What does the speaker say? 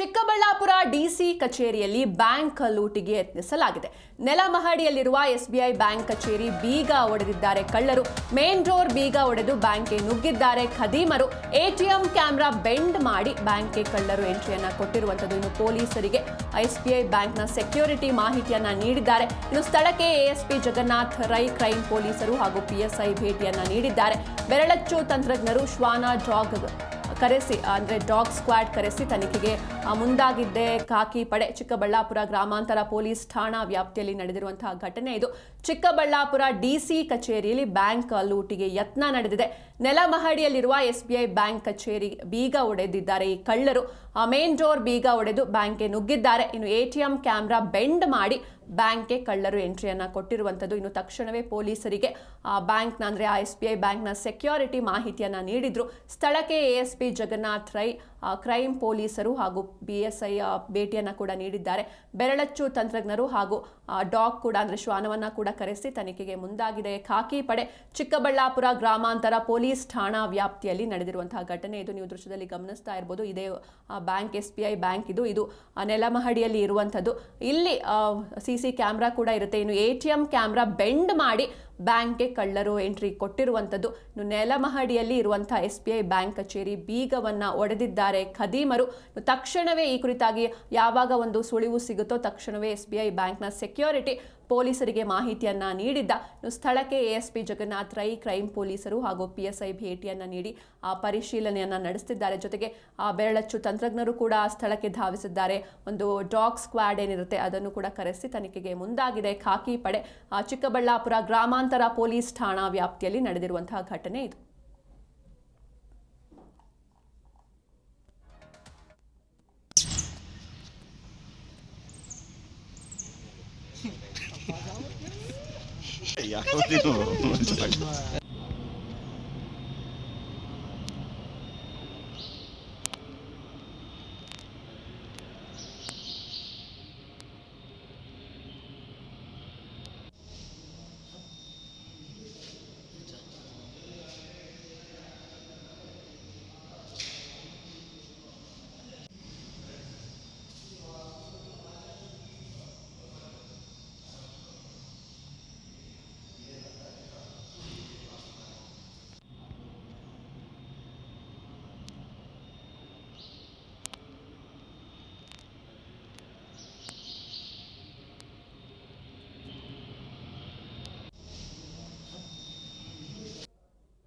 Chikkaballapur DC ಕಚೇರಿಯಲ್ಲಿ bank ಲೂಟಿಗೆ ಯತ್ನಿಸಲಾಗಿದೆ. ನೆಲಮಹಡಿಯಲ್ಲಿರುವ ಎಸ್ಬಿಐ ಬ್ಯಾಂಕ್ ಕಚೇರಿ ಬೀಗ ಒಡೆದಿದ್ದಾರೆ ಕಳ್ಳರು. ಮೇನ್ ಡೋರ್ ಬೀಗ ಒಡೆದು ಬ್ಯಾಂಕ್ಗೆ ನುಗ್ಗಿದ್ದಾರೆ ಖದೀಮರು. ಎಟಿಎಂ ಕ್ಯಾಮೆರಾ ಬೆಂಡ್ ಮಾಡಿ ಬ್ಯಾಂಕ್ಗೆ ಕಳ್ಳರು ಎಂಟ್ರಿಯನ್ನ ಕೊಟ್ಟಿರುವಂತದ್ದು ಇನ್ನು ಪೊಲೀಸರಿಗೆ. ಎಸ್ಬಿಐ ಬ್ಯಾಂಕ್ನ ಸೆಕ್ಯೂರಿಟಿ ಮಾಹಿತಿಯನ್ನ ನೀಡಿದ್ದಾರೆ. ಇನ್ನು ಸ್ಥಳಕ್ಕೆ ಎಎಸ್ಪಿ ಜಗನ್ನಾಥ್ ರೈ ಕ್ರೈಮ್ ಪೊಲೀಸರು ಹಾಗೂ ಪಿಎಸ್ಐ ಭೇಟಿಯನ್ನ ನೀಡಿದ್ದಾರೆ. ಬೆರಳಚ್ಚು ತಂತ್ರಜ್ಞರು ಶ್ವಾನ ಡಾಗ್ ಕರೆಸಿ, ಅಂದರೆ ಡಾಗ್ ಸ್ಕ್ವಾಡ್ ಕರೆಸಿ ತನಿಖೆಗೆ ಮುಂದಾಗಿದ್ದೆ ಕಾಕಿ ಪಡೆ ಚಿಕ್ಕಬಳ್ಳಾಪುರ ಗ್ರಾಮಾಂತರ ಪೊಲೀಸ್ ಠಾಣಾ ವ್ಯಾಪ್ತಿಯಲ್ಲಿ ನಡೆದಿರುವಂತಹ ಘಟನೆ ಇದು. ಚಿಕ್ಕಬಳ್ಳಾಪುರ ಡಿಸಿ ಕಚೇರಿಯಲ್ಲಿ ಬ್ಯಾಂಕ್ ಲೂಟಿಗೆ ಯತ್ನ ನಡೆದಿದೆ. ನೆಲಮಹಡಿಯಲ್ಲಿರುವ ಐ ಬ್ಯಾಂಕ್ ಕಚೇರಿ ಬೀಗ ಒಡೆದಿದ್ದಾರೆ. ಈ ಕಳ್ಳರು ಮೇನ್ ಡೋರ್ ಬೀಗ ಒಡೆದು ಬ್ಯಾಂಕ್ಗೆ ನುಗ್ಗಿದ್ದಾರೆ. ಇನ್ನು ಎಟಿಎಂ ಕ್ಯಾಮ್ರಾ ಬೆಂಡ್ ಮಾಡಿ ಬ್ಯಾಂಕ್ಗೆ ಕಳ್ಳರು ಎಂಟ್ರಿಯನ್ನು ಕೊಟ್ಟಿರುವಂಥದ್ದು. ಇನ್ನು ತಕ್ಷಣವೇ ಪೊಲೀಸರಿಗೆ, ಆ ಬ್ಯಾಂಕ್ನ ಅಂದರೆ ಆ ಎಸ್ ಬಿ ಐ ಬ್ಯಾಂಕ್ನ ಸೆಕ್ಯೂರಿಟಿ ಮಾಹಿತಿಯನ್ನ ನೀಡಿದ್ರು. ಸ್ಥಳಕ್ಕೆ A S P Jagannath Rai crime ಪೊಲೀಸರು ಹಾಗೂ ಬಿ ಎಸ್ ಐ ಭೇಟಿಯನ್ನು ಕೂಡ ನೀಡಿದ್ದಾರೆ. ಬೆರಳಚ್ಚು ತಂತ್ರಜ್ಞರು ಹಾಗೂ ಡಾಗ್ ಕೂಡ ಅಂದರೆ ಶ್ವಾನವನ್ನು ಕೂಡ ಕರೆಸಿ ತನಿಖೆಗೆ ಮುಂದಾಗಿದೆ. ಖಾಕಿ ಪಡೆ, ಚಿಕ್ಕಬಳ್ಳಾಪುರ ಗ್ರಾಮಾಂತರ ಪೊಲೀಸ್ ಠಾಣಾ ವ್ಯಾಪ್ತಿಯಲ್ಲಿ ನಡೆದಿರುವಂತಹ ಘಟನೆ. ಇದು ನೀವು ದೃಶ್ಯದಲ್ಲಿ ಗಮನಿಸ್ತಾ ಇರ್ಬೋದು. ಇದೇ bank S B I bank ಇದು. ಇದು ನೆಲಮಹಡಿಯಲ್ಲಿ ಇರುವಂಥದ್ದು. ಇಲ್ಲಿ ಸಿ ಸಿ ಕ್ಯಾಮ್ರಾ ಕೂಡ ಇರುತ್ತೆ. ಇನ್ನು A T M camera bend ಮಾಡಿ ಬ್ಯಾಂಕ್ಗೆ ಕಳ್ಳರು ಎಂಟ್ರಿ ಕೊಟ್ಟಿರುವಂಥದ್ದು. ಇನ್ನು ನೆಲಮಹಡಿಯಲ್ಲಿ ಇರುವಂತಹ ಎಸ್ ಬಿ ಐ ಬ್ಯಾಂಕ್ ಕಚೇರಿ ಬೀಗವನ್ನ ಒಡೆದಿದ್ದಾರೆ ಖದೀಮರು. ತಕ್ಷಣವೇ ಈ ಕುರಿತಾಗಿ ಯಾವಾಗ ಒಂದು ಸುಳಿವು ಸಿಗುತ್ತೋ ತಕ್ಷಣವೇ ಎಸ್ ಬಿ ಐ ಬ್ಯಾಂಕ್ನ ಸೆಕ್ಯೂರಿಟಿ ಪೊಲೀಸರಿಗೆ ಮಾಹಿತಿಯನ್ನ ನೀಡಿದ್ದ. ಸ್ಥಳಕ್ಕೆ ಎಎಸ್ಪಿ ಜಗನ್ನಾಥ್ ರೈ ಕ್ರೈಮ್ ಪೊಲೀಸರು ಹಾಗೂ ಪಿಎಸ್ಐ ಭೇಟಿಯನ್ನ ನೀಡಿ ಆ ಪರಿಶೀಲನೆಯನ್ನ ನಡೆಸಿದ್ದಾರೆ ಜೊತೆಗೆ ಆ ಬೆರಳಚ್ಚು ತಂತ್ರಜ್ಞರು ಕೂಡ ಆ ಸ್ಥಳಕ್ಕೆ ಧಾವಿಸಿದ್ದಾರೆ. ಒಂದು ಡಾಗ್ ಸ್ಕ್ವಾಡ್ ಏನಿರುತ್ತೆ ಅದನ್ನು ಕೂಡ ಕರೆಸಿ ತನಿಖೆಗೆ ಮುಂದಾಗಿದೆ. ಖಾಕಿ ಪಡೆ ಚಿಕ್ಕಬಳ್ಳಾಪುರ ಗ್ರಾಮಾಂತರ ಪೊಲೀಸ್ ಠಾಣಾ ವ್ಯಾಪ್ತಿಯಲ್ಲಿ ನಡೆದಿರುವಂತಹ ಘಟನೆ ಇದು. やめてよ。